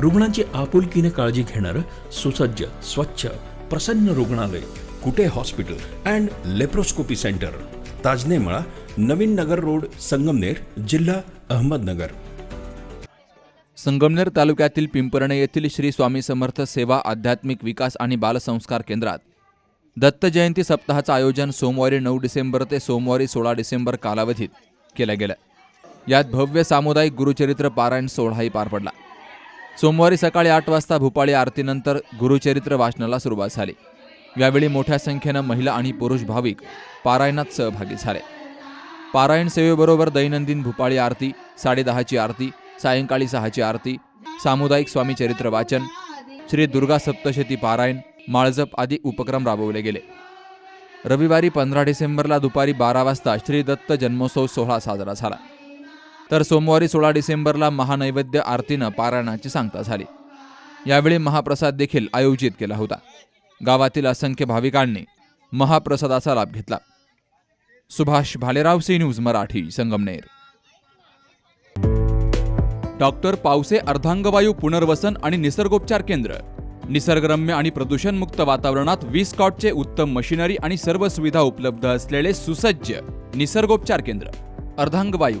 रुग्णांची आपुलकीने काळजी घेणारं सुसज्ज स्वच्छ प्रसन्न रुग्णालय Kute hospital and laparoscopy centre. Tajnemala Navin Nagar road Sangamner जिल्हा अहमदनगर. संगमनेर तालुक्यातील पिंपरणे येथील श्री स्वामी समर्थ सेवा आध्यात्मिक विकास आणि बालसंस्कार केंद्रात दत्त जयंती सप्ताहाचं आयोजन सोमवारी नऊ डिसेंबर ते सोमवारी सोळा डिसेंबर कालावधीत केलं गेलं. यात भव्य सामुदायिक गुरुचरित्र पारायण सोहळाही पार पडला. सोमवारी सकाळी आठ वाजता भूपाळी आरतीनंतर गुरुचरित्र वाचनाला सुरुवात झाली. यावेळी मोठ्या संख्येनं महिला आणि पुरुष भाविक पारायणात सहभागी झाले. पारायण सेवेबरोबर दैनंदिन भूपाळी आरती साडेदहाची आरती सायंकाळी सहाची आरती सामुदायिक स्वामी चरित्र वाचन श्री दुर्गा सप्तशती पारायण माळजप आदी उपक्रम राबवले गेले. रविवारी पंधरा डिसेंबरला दुपारी बारा वाजता श्री दत्त जन्मोत्सव सोहळा साजरा झाला. तर सोमवारी सोळा डिसेंबरला महानैवेद्य आरतीनं पारायणाची सांगता झाली. यावेळी महाप्रसाद देखील आयोजित केला होता. गावातील असंख्य भाविकांनी महाप्रसादाचा लाभ घेतला. Subhash Bhalerao C news Marathi Sangamner. Doctor Pawase अर्धांगवायू पुनर्वसन आणि निसर्गोपचार केंद्र. निसर्गरम्य आणि प्रदूषणमुक्त वातावरणात वीस कॉटचे उत्तम मशिनरी आणि सर्व सुविधा उपलब्ध असलेले सुसज्ज निसर्गोपचार केंद्र. अर्धांगवायू